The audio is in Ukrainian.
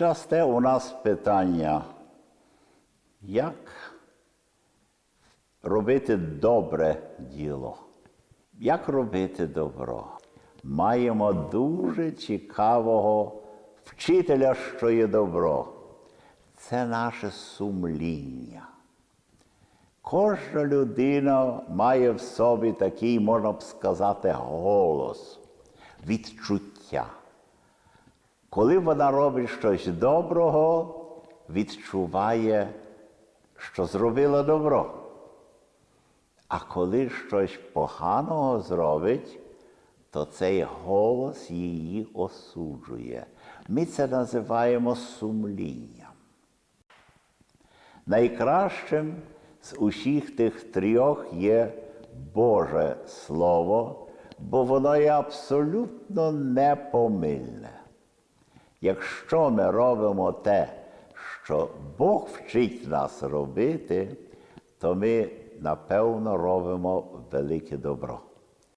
Часте у нас питання, як робити добре діло? Як робити добро? Маємо дуже цікавого вчителя, що є добро. Це наше сумління. Кожна людина має в собі такий, можна б сказати, голос, відчуття. Коли вона робить щось доброго, відчуває, що зробила добро. А коли щось поганого зробить, то цей голос її осуджує. Ми це називаємо сумлінням. Найкращим з усіх тих трьох є Боже Слово, бо воно є абсолютно непомильне. Якщо ми робимо те, що Бог вчить нас робити, то ми напевно робимо велике добро.